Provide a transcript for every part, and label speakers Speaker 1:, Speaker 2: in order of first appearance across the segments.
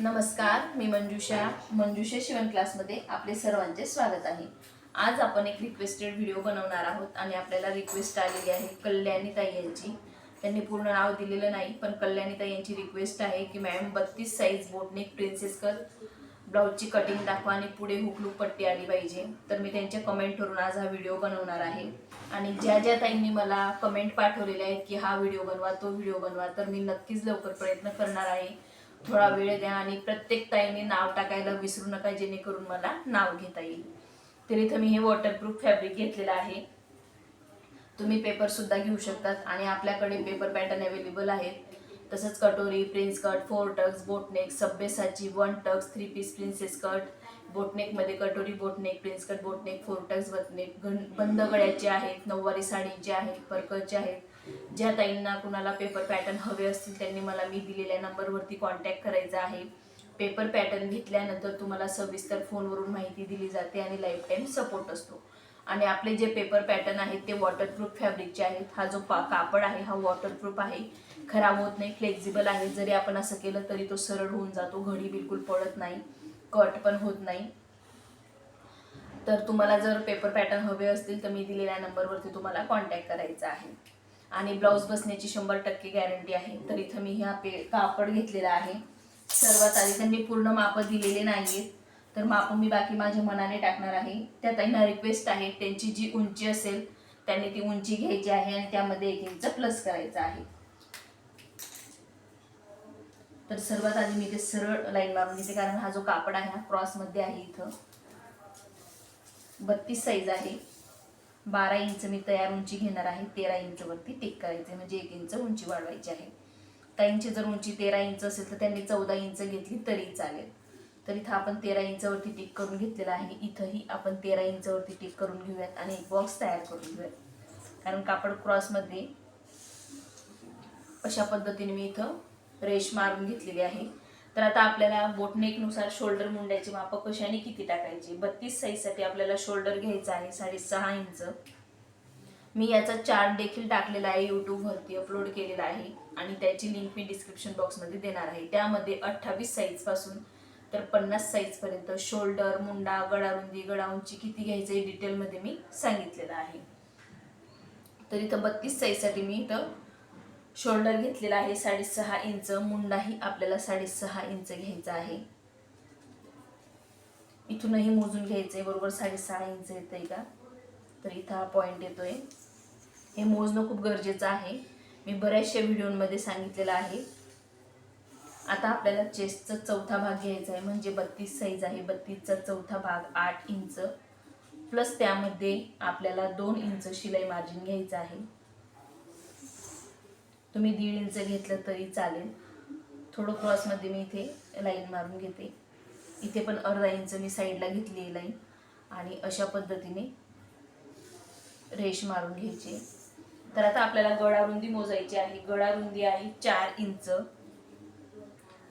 Speaker 1: नमस्कार मी मंजुषा. मंजुषा शिवण क्लासमध्ये आपले सर्वांचे स्वागत आहे. आज आपण एक रिक्वेस्टेड व्हिडिओ बनवणार आहोत आणि आपल्याला रिक्वेस्ट आलेली आहे कल्याणीताई यांची. त्यांनी पूर्ण नाव दिलेलं नाही पण कल्याणीताई यांची रिक्वेस्ट आहे की मॅम बत्तीस साईज बोटनेक प्रिन्सेस कर ब्लाऊजची कटिंग दाखवा आणि पुढे हुकलूक पट्टी आली पाहिजे. तर मी त्यांच्या कमेंटवरून आज हा व्हिडिओ बनवणार आहे. आणि ज्या ज्या ताईंनी मला कमेंट पाठवलेल्या आहेत की हा व्हिडिओ बनवा तो व्हिडिओ बनवा तर मी नक्कीच लवकर प्रयत्न करणार आहे. थोडा वेळ द्या आणि प्रत्येक ताईने नाव टाकायला विसरू नका जेणेकरून मला नाव घेता येईल. तर इथं मी हे वॉटरप्रूफ फॅब्रिक घेतलेलं आहे. तुम्ही पेपर सुद्धा घेऊ शकतात आणि आपल्याकडे पेपर पॅटर्न अवेलेबल आहेत. तसंच कटोरी prince cut four tucks boatneck Sabyasachi one tucks three piece princess cut बोटनेकमध्ये कटोरी boatneck prince cut boatneck four tucks boatneck घन बंद गळ्याचे आहेत नऊवारी साडीचे आहेत परकरचे आहेत. ज्या ताईंना कुणाला पेपर पॅटर्न हवे असतील त्यांनी मला मी दिलेल्या नंबरवरती कॉन्टॅक्ट करायचा आहे. पेपर पॅटर्न घेतल्यानंतर तुम्हाला सविस्तर फोनवरून माहिती दिली जाते आणि लाईफ टाईम सपोर्ट असतो. आणि आपले जे पेपर पॅटर्न आहेत ते वॉटरप्रूफ फॅब्रिकचे आहेत. हा जो पा कापड आहे हा वॉटरप्रूफ आहे. खराब होत नाही फ्लेक्झिबल आहे. जरी आपण असं केलं तरी तो सरळ होऊन जातो घडी बिलकुल पडत नाही कट पण होत नाही. तर तुम्हाला जर पेपर पॅटर्न हवे असतील तर मी दिलेल्या नंबरवरती तुम्हाला कॉन्टॅक्ट करायचा आहे. आणि ब्लाऊज बसण्याची शंभर टक्के गॅरंटी आहे. तर इथं मी ह्या पे कापड घेतलेला आहे. सर्वात आधी त्यांनी पूर्ण माप दिलेले नाही आहेत तर माप मी बाकी माझ्या मनाने टाकणार आहे. त्या त्यांना रिक्वेस्ट आहे त्यांची जी उंची असेल त्यांनी ती उंची घ्यायची आहे आणि त्यामध्ये एक इंच प्लस करायचं आहे. तर सर्वात आधी मी ते सरळ लाईन मारून घेते कारण हा जो कापड आहे हा क्रॉसमध्ये आहे इथं. बत्तीस साईज आहे. बारा इंच मी तयार उंची घेणार आहे तेरा इंचवरती टिक करायचे म्हणजे एक इंच उंची वाढवायची आहे. काहींची जर उंची तेरा इंच असेल तर त्यांनी चौदा इंच घेतली तरी चालेल. तर इथं आपण तेरा इंचवरती टिक करून घेतलेला आहे. इथंही आपण तेरा इंचवरती टिक करून घेऊयात आणि एक बॉक्स तयार करून घेऊयात. कारण कापड क्रॉसमध्ये अशा पद्धतीने मी इथं रेश मारून घेतलेली आहे. तर आता आपल्याला बोटनेकनुसार शोल्डर मुंड्याची माप कशाने किती टाकायची? बत्तीस साईजसाठी आपल्याला शोल्डर घ्यायचा आहे साडेसहा इंच. मी याचा चार्ट देखील टाकलेला आहे यूट्यूबवरती अपलोड केलेला आहे आणि त्याची लिंक मी डिस्क्रिप्शन बॉक्समध्ये देणार आहे. त्यामध्ये अठ्ठावीस साईजपासून तर पन्नास साईजपर्यंत शोल्डर मुंडा गडारुंदी गडा उंची किती घ्यायचं हे डिटेलमध्ये मी सांगितलेलं आहे. तर इथं बत्तीस साईजसाठी मी इथं शोल्डर घेतलेला आहे साडेसहा इंच मुंडाही आपल्याला साडेसहा इंच घ्यायचा आहे. इथूनही मोजून घ्यायचं आहे बरोबर साडेसहा इंच येत आहे का? तर इथं हा पॉईंट येतोय. हे मोजणं खूप गरजेचं आहे. मी बऱ्याचशा व्हिडिओमध्ये सांगितलेलं आहे. आता आपल्याला चेस्टचा चौथा भाग घ्यायचा आहे म्हणजे बत्तीस साईज आहे. बत्तीसचा चौथा भाग आठ इंच. प्लस त्यामध्ये आपल्याला दोन इंच शिलाई मार्जिन घ्यायचं आहे. तुम्ही दीड इंच घेतलं तरी चालेल. थोडं क्रॉसमध्ये मी इथे लाईन मारून घेते. इथे पण अर्धा इंच मी साईडला घेतली आहे लाईन आणि अशा पद्धतीने रेश मारून घ्यायची. तर आता आपल्याला गळारुंदी मोजायची आहे. गडारुंदी आहे चार इंच.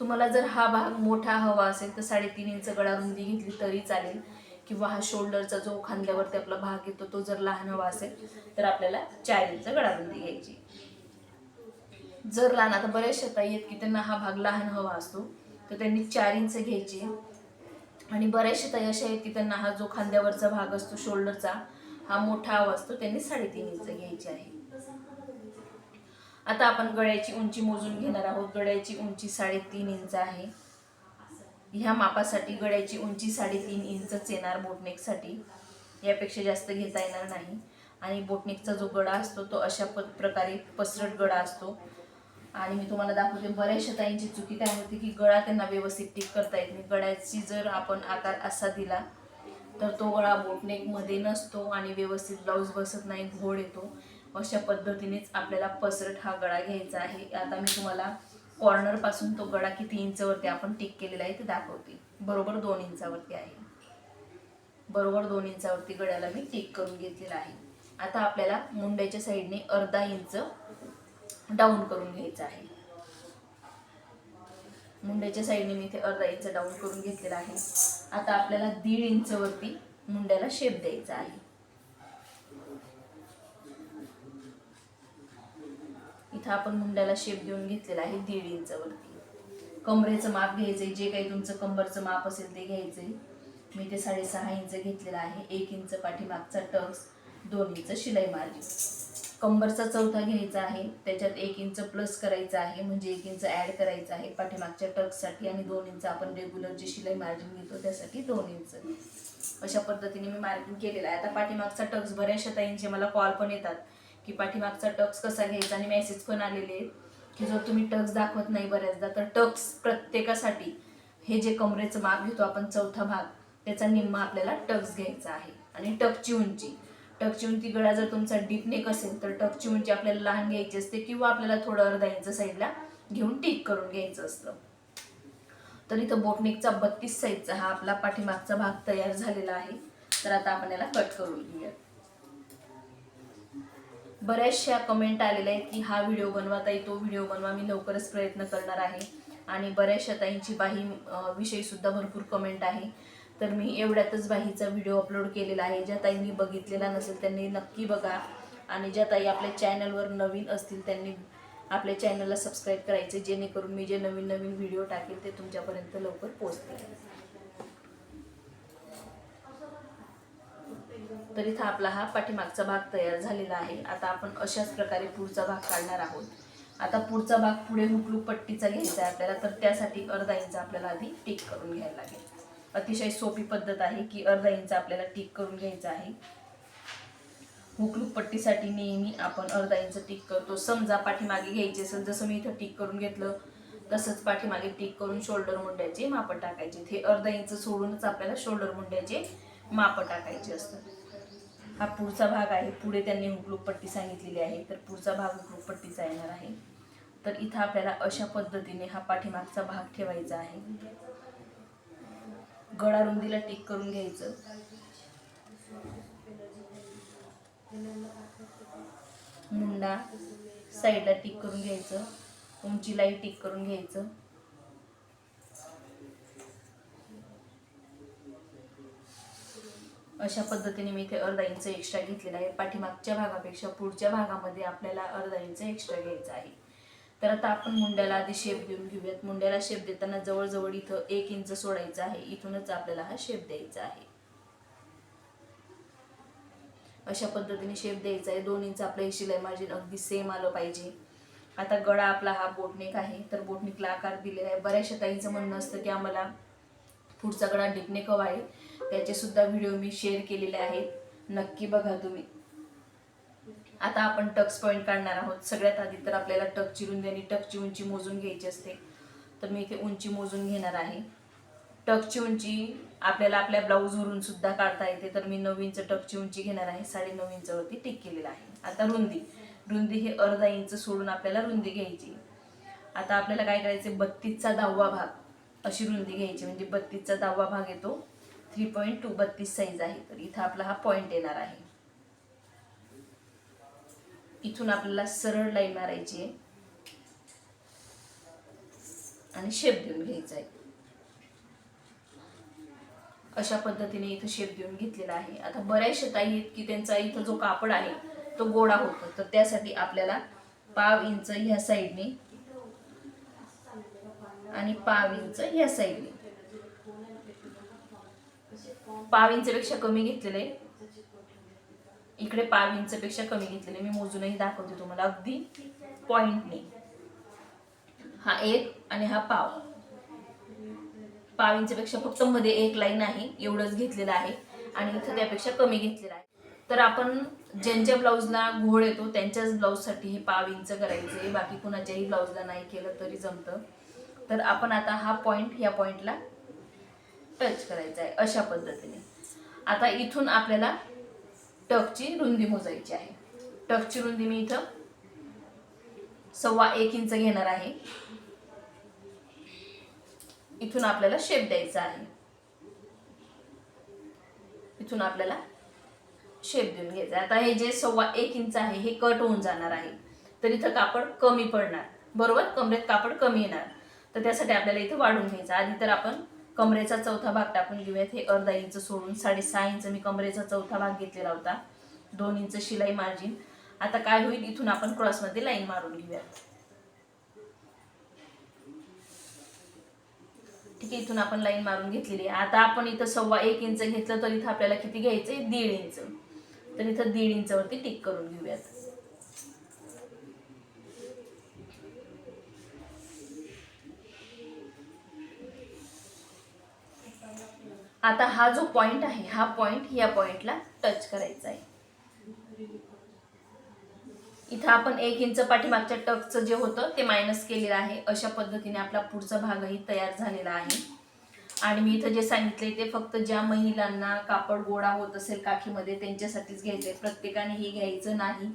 Speaker 1: तुम्हाला जर हा भाग मोठा हवा असेल तर साडेतीन इंच गळारुंदी घेतली तरी चालेल. किंवा हा शोल्डरचा जो खांद्यावरती आपला भाग येतो तो जर लहान हवा असेल तर आपल्याला चार इंच गडारुंदी घ्यायची. जर लहान आता बऱ्याचशा ताई आहेत की त्यांना हा भाग लहान हवा असतो तर त्यांनी चार इंच घ्यायची. आणि बऱ्याचशा ताई अशा आहेत की त्यांना हा जो खांद्यावरचा भाग असतो शोल्डरचा हा मोठा हवा असतो त्यांनी साडेतीन इंच घ्यायची आहे. आता आपण गळ्याची उंची मोजून घेणार आहोत. गळ्याची उंची साडेतीन इंच आहे. ह्या मापासाठी गळ्याची उंची साडेतीन इंचच येणार बोटनेकसाठी. यापेक्षा जास्त घेता येणार नाही. आणि बोटनेकचा जो गळा असतो तो अशा प प्रकारे पसरट गळा असतो. आणि मी तुम्हाला दाखवते बऱ्याचशा ताईंची चुकी काय होती की गळा त्यांना व्यवस्थित टिक करता येत नाही. गळ्याची जर आपण आकार असा दिला तर तो गळा बोटनेकमध्ये नसतो आणि व्यवस्थित ब्लाऊज बसत नाही घोड येतो. अशा पद्धतीनेच आपल्याला पसरट हा गळा घ्यायचा आहे. आता मी तुम्हाला कॉर्नरपासून तो गळा किती इंचवरती आपण टिक केलेला आहे ते दाखवते. बरोबर दोन इंचावरती आहे. बरोबर दोन इंचावरती गळ्याला मी टिक करून घेतलेला आहे. आता आपल्याला मुंड्याच्या साईडने अर्धा इंच डाऊन करून घ्यायचं आहे. मुंड्याच्या साईडने मी इथे अर्धा इंच डाऊन करून घेतलेला आहे. आता आपल्याला दीड इंचवरती मुंड्याला शेप द्यायचा आहे. इथं आपण मुंड्याला शेप देऊन घेतलेला आहे दीड इंचवरती कमरेचं माप घ्यायचंय जे काही तुमचं कंबरचं माप असेल ते घ्यायचंय. मी ते साडेसहा इंच घेतलेलं आहे. एक इंच पाठीमागचा टक्स दोन इंच शिलाई मार्जिन. कंबरचा चौथा घ्यायचा आहे त्याच्यात एक इंच प्लस करायचं आहे म्हणजे एक इंच ॲड करायचं आहे पाठीमागच्या टक्ससाठी आणि दोन इंच आपण रेग्युलर जी शिलाई मार्जिन घेतो त्यासाठी दोन इंच. अशा पद्धतीने मी मार्जिन केलेलं आहे. आता पाठीमागचा टक्स बऱ्याचशा ताईंचे मला कॉल पण येतात की पाठीमागचा टक्स कसा घ्यायचा आणि मेसेज पण आलेले आहेत की जर तुम्ही टक्स दाखवत नाही बऱ्याचदा तर टक्स प्रत्येकासाठी हे जे कमरेचं माप घेतो आपण चौथा भाग त्याचा निम्मा आपल्याला टक्स घ्यायचा आहे. आणि टकची उंची. टकची उंची गळा जर तुमचा डीप नेक असेल तर टकची आपल्याला लहान घ्यायची असते किंवा आपल्याला थोडं अर्धा इंच साईडला घेऊन टिक करून घ्यायचं असतं. तर इथं बोटनेकचा बत्तीस साईजचा हा आपला पाठीमागचा भाग तयार झालेला आहे. तर आता आपण याला कट करून घेऊया. बऱ्याचशा कमेंट आलेल्या आहेत की हा व्हिडिओ बनवा ताई तो व्हिडिओ बनवा मी लवकरच प्रयत्न करणार आहे. आणि बऱ्याचशा ताईंची बाही विषयीसुद्धा भरपूर कमेंट आहे. तर मी एवढ्यातच बाहीचा व्हिडिओ अपलोड केलेला आहे. ज्या ताईंनी बघितलेला नसेल त्यांनी नक्की बघा. आणि ज्या ताई आपल्या चॅनलवर नवीन असतील त्यांनी आपल्या चॅनलला सबस्क्राईब करायचे जेणेकरून मी जे नवीन नवीन व्हिडिओ टाकेल ते तुमच्यापर्यंत लवकर पोहोचतील. तर इथं आपला हा पाठीमागचा भाग तयार झालेला आहे. आता आपण अशाच प्रकारे पुढचा भाग काढणार आहोत. आता पुढचा भाग पुढे हुकलूक पट्टीचा घ्यायचा आहे आपल्याला तर त्यासाठी अर्धा इंच आपल्याला आधी टिक करून घ्यायला लागेल. अतिशय सोपी पद्धत आहे की अर्धा इंच आपल्याला टिक करून घ्यायचं आहे. हुकलूक पट्टीसाठी नेहमी आपण अर्धा इंच टिक करतो. समजा पाठीमागे घ्यायची असेल जसं मी इथं टिक करून घेतलं तसंच पाठीमागे टिक करून शोल्डर मुंड्याचे माप टाकायचे. हे अर्धा इंच सोडूनच आपल्याला शोल्डर मुंड्याचे माप टाकायचे असतात. हा पुढचा भाग आहे. पुढे त्यांनी हुकलूक पट्टी सांगितलेली आहे. तर पुढचा भाग हुकलूक पट्टीचा येणार आहे. तर इथं आपल्याला अशा पद्धतीने हा पाठीमागचा भाग ठेवायचा आहे. गळा रुंदीला टिक करून घ्यायचं. मुंडा साईडला टिक करून घ्यायचं. उंचीलाही टिक करून घ्यायचं. अशा पद्धतीने मी इथे अर्धा इंच एक्स्ट्रा घेतलेला आहे. पाठीमागच्या भागापेक्षा पुढच्या भागामध्ये आपल्याला अर्धा इंच एक्स्ट्रा घ्यायचा आहे. तर आता आपण मुंड्याला आधी शेप देऊन घेऊयात. मुंड्याला शेप देताना जवळजवळ इथं एक इंच सोडायचं आहे. इथूनच आपल्याला हा शेप द्यायचा आहे. अशा पद्धतीने शेप द्यायचा आहे. दोन इंच आपलं हे शिलाई मार्जिन अगदी सेम आलं पाहिजे. आता गळा आपला हा बोटनेक आहे. तर बोटनेकला आकार दिलेला आहे. बऱ्याचशा ताईंचं म्हणणं असतं की आम्हाला पुढचा गळा डिपनेक हवा आहे. त्याचे सुद्धा व्हिडिओ मी शेअर केलेले आहेत. नक्की बघा तुम्ही. आता आपण टक्स पॉईंट काढणार आहोत. सगळ्यात आधी तर आपल्याला टकची रुंदी आणि टकची उंची मोजून घ्यायची असते. तर मी इथे उंची मोजून घेणार आहे. टकची उंची आपल्याला आपल्या ब्लाऊजवरून सुद्धा काढता येते. तर मी नऊ इंच टकची उंची घेणार आहे. साडे नऊ इंचवरती टिक केलेलं आहे. आता रुंदी. रुंदी हे अर्धा इंच सोडून आपल्याला रुंदी घ्यायची. आता आपल्याला काय करायचे बत्तीसचा दहावा भाग अशी रुंदी घ्यायची. म्हणजे बत्तीसचा दहावा भाग येतो. थ्री पॉईंट टू बत्तीस साईज आहे. तर इथं आपला हा पॉईंट येणार आहे. इथून आपल्याला सरळ लाईन मारायची आहे. आणि शेप देऊन घ्यायचा आहे. अशा पद्धतीने इथं शेप देऊन घेतलेला आहे. आता बऱ्याचशा ताई आहेत की त्यांचा इथं जो कापड आहे तो गोडा होतो. तर त्यासाठी आपल्याला पाव इंच ह्या साईडने आणि पाव इंच ह्या साईडने पाव इंचपेक्षा कमी घेतलेले इकडे पाव इंचपेक्षा कमी घेतलेले. मी मोजूनही दाखवते तुम्हाला. अगदी पॉइंटने हा एक आणि हा पाव. पाव इंचपेक्षा फक्त मध्ये एक लाईन आहे. एवढंच घेतलेलं आहे. आणि इथं त्यापेक्षा कमी घेतलेलं आहे. तर आपण ज्यांच्या ब्लाऊजला घोळ येतो त्यांच्याच ब्लाऊजसाठी हे पाव इंच करायचे. बाकी कुणाच्याही ब्लाऊजला नाही केलं तरी जमतं. तर आपण आता हा पॉईंट या पॉईंटला टच करायचा आहे अशा पद्धतीने. आता इथून आपल्याला टकची रुंदी मोजायची आहे. टकची रुंदी मी इथं सव्वा एक इंच घेणार आहे. इथून आपल्याला शेप द्यायचा आहे. इथून आपल्याला शेप देऊन घ्यायचा आहे. आता हे जे सव्वा एक इंच आहे हे कट होऊन जाणार आहे. तर इथं कापड कमी पडणार. बरोबर? कमरेत कापड कमी येणार. तर त्यासाठी आपल्याला इथं वाढून घ्यायचं. आधी तर आपण कमरेचा चौथा भाग टाकून घेऊयात. हे अर्धा इंच सोडून साडेसहा इंच मी कमरेचा चौथा भाग घेतलेला होता. दोन इंच शिलाई मार्जिन आता काय होईल? इथून आपण क्रॉसमध्ये लाईन मारून घेऊयात. ठीक आहे इथून आपण लाईन मारून घेतलेली आहे. आता आपण इथं सव्वा एक इंच घेतलं तर इथं आपल्याला किती घ्यायचं आहे दीड इंच. तर इथं दीड इंचवरती टिक करून घेऊयात. आता हा जो पॉइंट आहे हा पॉइंट या पॉइंटला टच करायचा आहे. इथं आपण एक इंच पाठीमागच्या टकचं जे होतं ते मायनस केलेलं आहे. अशा पद्धतीने आपला पुढचा भागही तयार झालेला आहे. आणि मी इथं जे सांगितले ते फक्त ज्या महिलांना कापड गोळा होत असेल काखीमध्ये त्यांच्यासाठीच घ्यायचंय. प्रत्येकाने हे घ्यायचं नाही.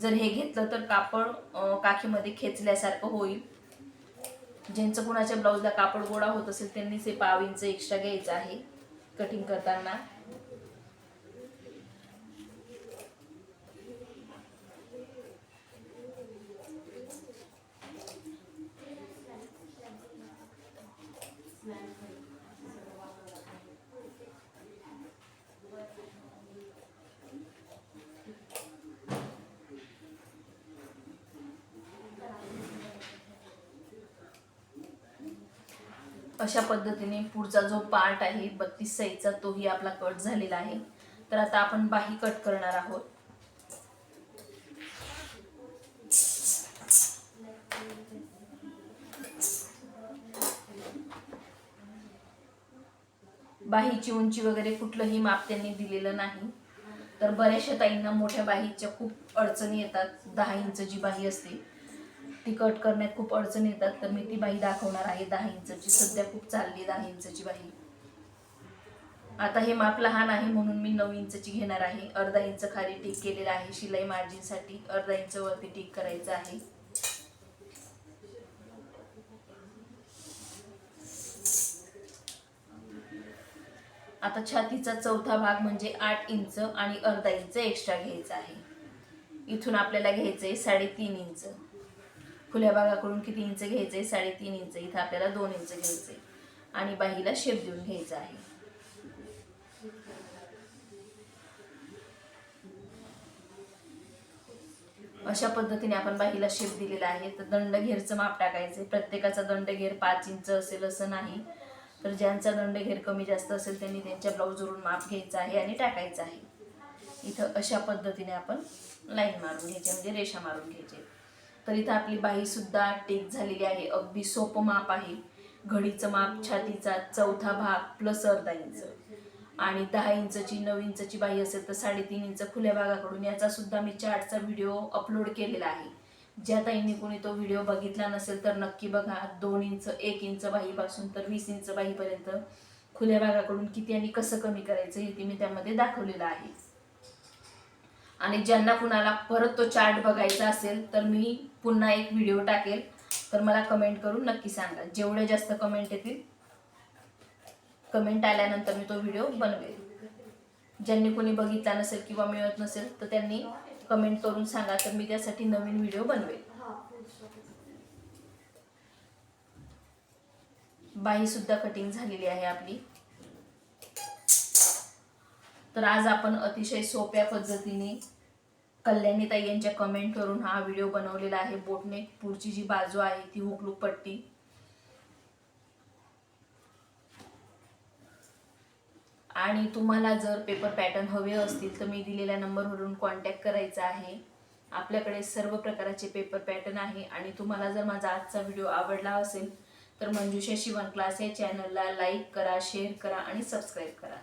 Speaker 1: जर हे घेतलं तर कापड काखीमध्ये खेचल्यासारखं होईल. ज्यांचं कुणाच्या ब्लाऊजला कापड गोळा होत असेल त्यांनीच हे पाव इंच एक्स्ट्रा घ्यायचं आहे. कटिंग करताना. अशा पद्धतीने पुढचा जो पार्ट आहे बत्तीस साईजचा तोही आपला कट झालेला आहे. तर आता आपण बाही कट करणार आहोत. बाहीची उंची वगैरे कुठलंही माप त्यांनी दिलेलं नाही. तर बऱ्याचशा ताईंना मोठ्या बाहीच्या खूप अडचणी येतात. दहा इंच जी बाही असते. ती कट करण्यात खूप अडचण येतात तर मी ती बाही दाखवणार आहे दहा इंचची. सध्या खूप चालली दहा इंचची बाही आता हे माप लहान आहे म्हणून मी नऊ इंचची घेणार आहे. अर्धा इंच खाली टिक केलेला आहे. शिलाई मार्जिनसाठी अर्धा इंच वरती टिक करायचं आहे. आता छातीचा चौथा भाग म्हणजे आठ इंच आणि अर्धा इंच एक्स्ट्रा घ्यायचा आहे. इथून आपल्याला घ्यायचं आहे साडेतीन इंच. खुल्या भागाकडून किती इंच घ्यायचंय? साडेतीन इंच. इथं आपल्याला दोन इंच घ्यायचं आहे आणि बाहीला शेप देऊन घ्यायचा आहे. अशा पद्धतीने आपण बाहीला शेप दिलेला आहे. तर दंडघेरचं माप टाकायचं प्रत्येकाचा दंडघेर पाच इंच असेल असं नाही. तर ज्यांचा दंडघेर कमी जास्त असेल त्यांनी त्यांच्या ब्लाऊजवरून माप घ्यायचं आहे आणि टाकायचं आहे. इथं अशा पद्धतीने आपण लाईन मारून घ्यायची म्हणजे रेषा मारून घ्यायची. तर इथं आपली बाहीसुद्धा टेक झालेली आहे. अगदी सोपं माप आहे. घडीचं माप छातीचा चौथा भाग प्लस अर्धा इंच आणि दहा इंचची नऊ इंचची बाही असेल तर साडेतीन इंच खुल्या भागाकडून याचा सुद्धा मी चार्टचा व्हिडिओ अपलोड केलेला आहे. ज्या ताईंनी कोणी तो व्हिडिओ बघितला नसेल तर नक्की बघा. दोन इंच एक इंच बाहीपासून तर वीस इंच बाहीपर्यंत खुल्या भागाकडून किती आणि कसं कमी करायचं हे ते मी त्यामध्ये दाखवलेलं आहे. आणि ज्यांना कुणाला परत तो चार्ट बघायचा असेल तर मी पुन्हा एक व्हिडिओ टाकेल. तर मला कमेंट करून नक्की सांगा. जेवढे जास्त कमेंट येतील कमेंट आल्यानंतर मी तो व्हिडिओ बनवेल. ज्यांनी कोणी बघितला नसेल किंवा मिळत नसेल तर त्यांनी कमेंट करून सांगा. तर मी त्यासाठी नवीन व्हिडिओ बनवेल. बाही सुद्धा कटिंग झालेली आहे आपली. तर आज आपण अतिशय सोप्या पद्धतीने कल्याणीताई यांच्या कमेंट करून हा व्हिडिओ बनवलेला आहे. बोटने पुढची जी बाजू आहे ती हुकलूक पट्टी. आणि तुम्हाला जर पेपर पॅटर्न हवे असतील तर मी दिलेल्या नंबरवरून कॉन्टॅक्ट करायचा आहे. आपल्याकडे सर्व प्रकारचे पेपर पॅटर्न आहे. आणि तुम्हाला जर माझा आजचा व्हिडिओ आवडला असेल तर मंजुषा शिवण क्लास या चॅनलला लाईक करा शेअर करा आणि सबस्क्राईब करा.